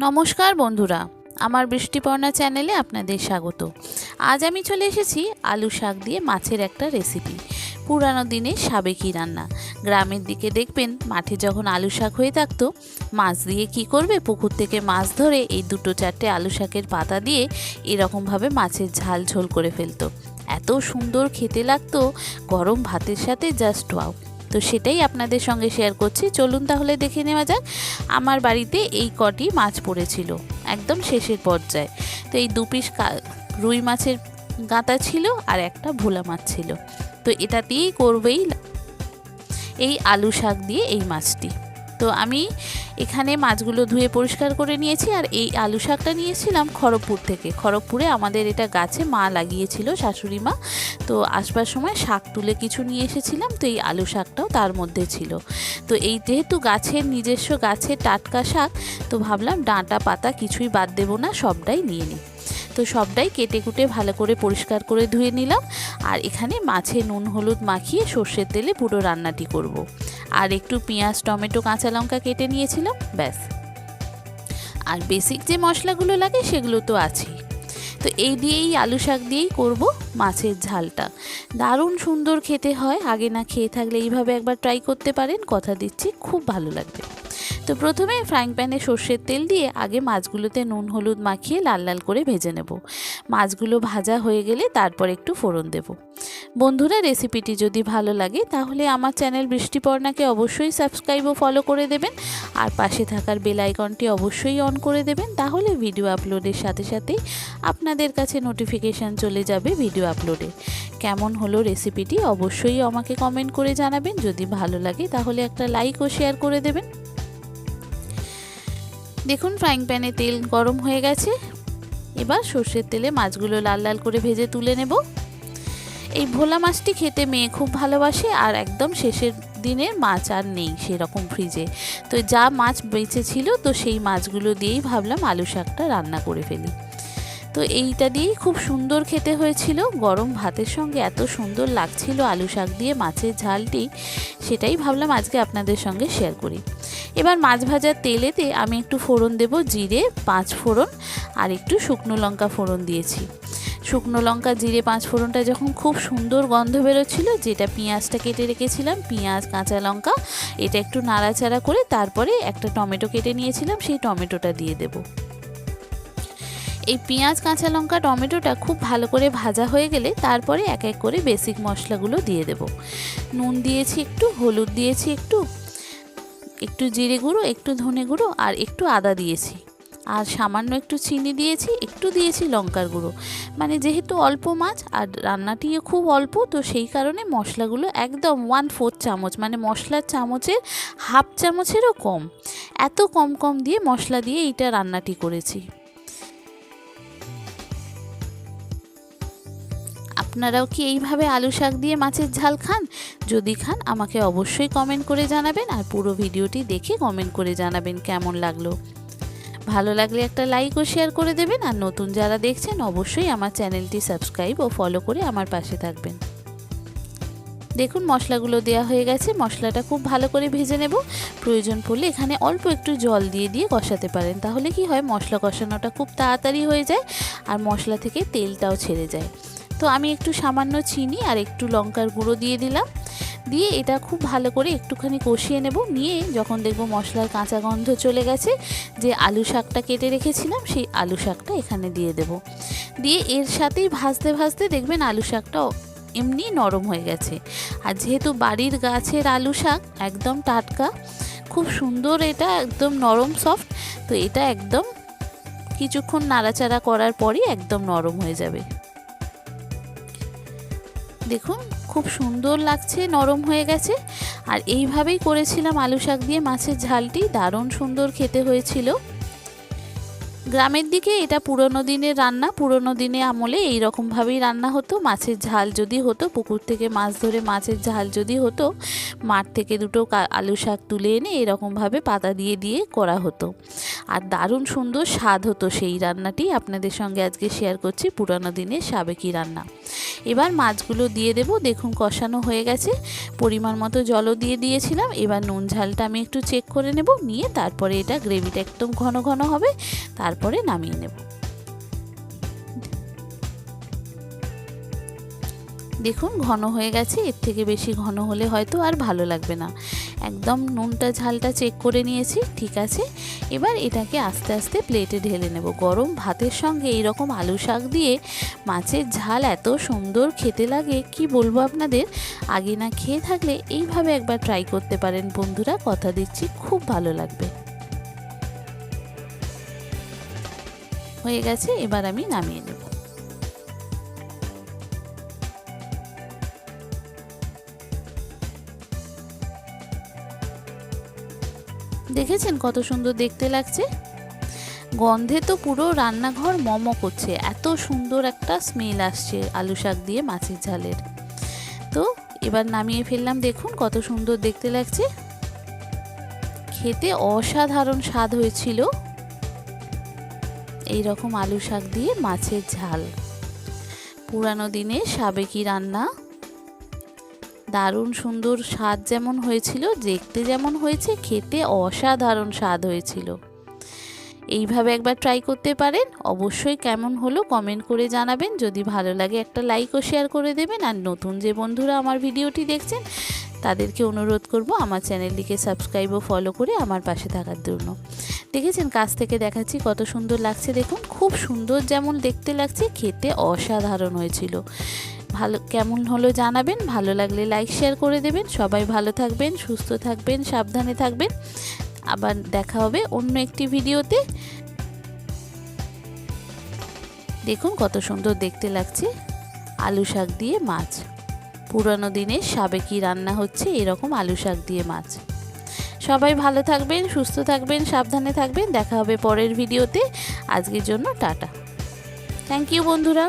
নমস্কার বন্ধুরা, আমার বৃষ্টিপর্ণা চ্যানেলে আপনাদের স্বাগত। আজ আমি চলে এসেছি আলু শাক দিয়ে মাছের একটা রেসিপি। পুরানো দিনের সাবেকি রান্না। গ্রামের দিকে দেখবেন, মাঠে যখন আলু শাক হয়ে থাকতো, মাছ দিয়ে কি করবে? পুকুর থেকে মাছ ধরে এই দুটো চারটে আলু শাকের পাতা দিয়ে এরকমভাবে মাছের ঝাল ঝোল করে ফেলতো। এত সুন্দর খেতে লাগতো, গরম ভাতের সাথে জাস্ট ওয়াও তো সেটাই আপনাদের সঙ্গে শেয়ার করছি। চলুন তাহলে দেখে নেওয়া যাক, আমার বাড়িতে এই কটি মাছ পড়েছিল, একদম শেষের পর্যায়ে। তো এই দু পিস রুই মাছের গাঁতা ছিল আর একটা ভোলা মাছ ছিল। তো এটা দিয়েই করবেই এই আলু শাক দিয়ে এই মাছটি। তো আমি এখানে মাছগুলো ধুয়ে পরিষ্কার করে নিয়েছি আর এই আলু শাকটা নিয়েছিলাম খড়গপুর থেকে। খড়গপুরে আমাদের এটা গাছে মা লাগিয়েছিল, শাশুড়ি মা। তো আসবার সময় শাক তুলে কিছু নিয়ে এসেছিলাম, তো এই আলু শাকটাও তার মধ্যে ছিল। তো এই যেহেতু গাছের নিজস্ব গাছের টাটকা শাক, তো ভাবলাম ডাঁটা পাতা কিছুই বাদ দেবো না, সবটাই নিয়ে নিই। তো সবটাই কেটে কুটে ভালো করে পরিষ্কার করে ধুয়ে নিলাম। আর এখানে মাছে নুন হলুদ মাখিয়ে সর্ষের তেলে পুরো রান্নাটি করব। আর একটু পেঁয়াজ, টমেটো, কাঁচা লঙ্কা কেটে নিয়েছিলাম, ব্যাস। আর বেসিক যে মশলাগুলো লাগে সেগুলো তো আছেই। তো এই দিয়েই আলু শাক দিয়েই করব মাছের ঝালটা। দারুণ সুন্দর খেতে হয়, আগে না খেয়ে থাকলে এইভাবে একবার ট্রাই করতে পারেন, কথা দিচ্ছি, খুব ভালো লাগবে। তো প্রথমে ফ্রাইং প্যানে সর্ষের তেল দিয়ে আগে মাছগুলোতে নুন, হলুদ মাখিয়ে লাল লাল করে ভেজে নেব। মাছগুলো ভাজা হয়ে গেলে তারপর একটু ফোড়ন দেব। বন্ধুরা, রেসিপিটি যদি ভালো লাগে তাহলে আমার চ্যানেল বৃষ্টিপর্ণাকে অবশ্যই সাবস্ক্রাইব ও ফলো করে দেবেন। আর পাশে থাকার বেল আইকনটি অবশ্যই অন করে দেবেন। তাহলে ভিডিও আপলোডের সাথে সাথেই আপনাদের কাছে নোটিফিকেশান চলে যাবে ভিডিও আপলোডে। কেমন হলো রেসিপিটি অবশ্যই আমাকে কমেন্ট করে জানাবেন। যদি ভালো লাগে তাহলে একটা লাইক ও শেয়ার করে দেবেন। দেখুন ফ্রাইং প্যানে তেল গরম হয়ে গেছে। এবার সর্ষের তেলে মাছগুলো লাল লাল করে ভেজে তুলে নেব। এই ভোলা মাছটি খেতে মেয়ে খুব ভালোবাসে আর একদম শেষের দিনের মাছ আর নেই সেরকম ফ্রিজে তো যা মাছ বেঁচে ছিল, তো সেই মাছগুলো দিয়েই ভাবলাম আলু শাকটা রান্না করে ফেলি। তো এইটা দিয়েই খুব সুন্দর খেতে হয়েছিল। গরম ভাতের সঙ্গে এত সুন্দর লাগছিল আলু শাক দিয়ে মাছের ঝালটি, সেটাই ভাবলাম আজকে আপনাদের সঙ্গে শেয়ার করি। এবার মাছ ভাজার তেলেতে আমি একটু ফোড়ন দেব, জিরে পাঁচ ফোড়ন আর একটু শুকনো লঙ্কা ফোড়ন দিয়েছি। শুকনো লঙ্কা, জিরে পাঁচ ফোড়নটা যখন খুব সুন্দর গন্ধ বেরোচ্ছিল, যেটা পেঁয়াজটা কেটে রেখেছিলাম, পেঁয়াজ, কাঁচা লঙ্কা, এটা একটু নাড়াচাড়া করে তারপরে একটা টমেটো কেটে নিয়েছিলাম, সেই টমেটোটা দিয়ে দেবো। এই পেঁয়াজ, কাঁচা লঙ্কা, টমেটোটা খুব ভালো করে ভাজা হয়ে গেলে তারপরে এক এক করে বেসিক মশলাগুলো দিয়ে দেব। নুন দিয়েছি একটু, হলুদ দিয়েছি একটু একটু জিরে গুঁড়ো, একটু ধনে গুঁড়ো আর একটু আদা দিয়েছি। আর সামান্য একটু চিনি দিয়েছি, একটু দিয়েছি লঙ্কার গুঁড়ো। মানে যেহেতু অল্প মাছ আর রান্নাটিও খুব অল্প, তো সেই কারণে মশলাগুলো একদম ওয়ান ফোর্থ চামচ মানে মশলার চামচের হাফ চামচেরও কম। এত কম কম দিয়ে মশলা দিয়ে এইটা রান্নাটি করেছি। আপনারাও কি এইভাবে আলু শাক দিয়ে মাছের ঝাল খান? যদি খান, আমাকে অবশ্যই কমেন্ট করে জানাবেন আর পুরো ভিডিওটি দেখে কমেন্ট করে জানাবেন কেমন লাগল। ভালো লাগলে একটা লাইক ও শেয়ার করে দেবেন আর নতুন যারা দেখছেন, অবশ্যই আমার চ্যানেলটি সাবস্ক্রাইব ও ফলো করে আমার পাশে থাকবেন। দেখুন, মশলাগুলো দেওয়া হয়ে গেছে। মশলাটা খুব ভালো করে ভেজে নেব। প্রয়োজন পড়লে এখানে অল্প একটু জল দিয়ে দিয়ে কষাতে পারেন। তাহলে কি হয়, মশলা কষানোটা খুব তাড়াতাড়ি হয়ে যায় আর মশলা থেকে তেলটাও ছেড়ে যায়। তো আমি একটু সামান্য চিনি আর একটু লঙ্কার গুঁড়ো দিয়ে দিলাম। দিয়ে এটা খুব ভালো করে একটুখানি কষিয়ে নেব। নিয়ে যখন দেখব মশলার কাঁচা গন্ধ চলে গেছে, যে আলু শাকটা কেটে রেখেছিলাম, সেই আলু শাকটা এখানে দিয়ে দেব। দিয়ে এর সাথেই ভাজতে ভাজতে দেখবেন আলু শাকটা এমনি নরম হয়ে গেছে। আর যেহেতু বাড়ির গাছের আলু শাক, একদম টাটকা, খুব সুন্দর এটা, একদম নরম সফট, তো এটা একদম কিছুক্ষণ নাড়াচাড়া করার পরই একদম নরম হয়ে যাবে। দেখুন, খুব সুন্দর লাগছে, নরম হয়ে গেছে। আর এইভাবেই করেছিলাম আলু শাক দিয়ে মাছের ঝালটি, দারুণ সুন্দর খেতে হয়েছিল। গ্রামের দিকে এটা পুরনো দিনের রান্না, পুরনো দিনে আমলে এই রকমভাবেই রান্না হতো। মাছের ঝাল যদি হতো, পুকুর থেকে মাছ ধরে মাছের ঝাল যদি হতো, মাঠ থেকে দুটো আলু শাক তুলে এনে এরকমভাবে পাতা দিয়ে দিয়ে করা হতো। আর দারুণ সুন্দর স্বাদ হতো সেই রান্নাটি। আপনাদের সঙ্গে আজকে শেয়ার করছি পুরানো দিনের সাবেকি রান্না। এবার মাছগুলো দিয়ে দেব। দেখুন কষানো হয়ে গেছে। পরিমাণ মতো জলও দিয়ে দিয়েছিলাম। এবার নুন ঝালটা আমি একটু চেক করে নেব। নিয়ে তারপরে এটা গ্রেভিটা একদম ঘন ঘন হবে। তারপরে নামিয়ে নেব। দেখুন, ঘন হয়ে গেছে। এর থেকে বেশি ঘন হলে হয়তো আর ভালো লাগবে না। একদম নুনটা, ঝালটা চেক করে নিয়েছি, ঠিক আছে? এবার এটাকে আস্তে আস্তে প্লেটে ঢেলে নেব। গরম ভাতের সঙ্গে এইরকম আলু শাক দিয়ে মাছের ঝাল এত সুন্দর খেতে লাগে, কি বলব আপনাদের? আগে না খেয়ে থাকলে এইভাবে একবার ট্রাই করতে পারেন বন্ধুরা। কথা দিচ্ছি, খুব ভালো লাগবে। হয়ে গেছে, এবার আমি নামিয়ে নেব। দেখেছেন কত সুন্দর দেখতে লাগছে? গন্ধে তো পুরো রান্নাঘর মম করছে, এত সুন্দর একটা স্মেল আসছে আলু শাক দিয়ে মাছের ঝালের। তো এবার নামিয়ে ফেললাম, দেখুন কত সুন্দর দেখতে লাগছে। খেতে অসাধারণ স্বাদ হয়েছিল। এই রকম আলু শাক দিয়ে মাছের ঝাল। পুরানো দিনে সাবেকি রান্না। দারুণ সুন্দর স্বাদ যেমন হয়েছিল, দেখতে যেমন হয়েছে, খেতে অসাধারণ স্বাদ হয়েছিল। এইভাবে একবার ট্রাই করতে পারেন। অবশ্যই কেমন হলো কমেন্ট করে জানাবেন। যদি ভালো লাগে একটা লাইক ও শেয়ার করে দেবেন। আর নতুন যে বন্ধুরা আমার ভিডিওটি দেখছেন তাদেরকে অনুরোধ করব আমার চ্যানেলটিকে সাবস্ক্রাইব ও ফলো করে আমার পাশে থাকার জন্য। দেখেছেন, কাছ থেকে দেখাচ্ছি কত সুন্দর লাগছে। দেখুন, খুব সুন্দর যেমন দেখতে লাগছে, খেতে অসাধারণ হয়েছিল। ভালো, কেমন হলো জানাবেন, ভালো লাগলে লাইক শেয়ার করে দেবেন। সবাই ভালো থাকবেন, সুস্থ থাকবেন, সাবধানে থাকবেন। আবার দেখা হবে অন্য একটি ভিডিওতে। দেখুন কত সুন্দর দেখতে লাগছে। আলু শাক দিয়ে মাছ। পুরানো দিনের সাবেকি রান্না হচ্ছে এরকম আলু শাক দিয়ে মাছ। সবাই ভালো থাকবেন, সুস্থ থাকবেন, সাবধানে থাকবেন। দেখা হবে পরের ভিডিওতে। আজকের জন্য টাটা। থ্যাংক ইউ বন্ধুরা।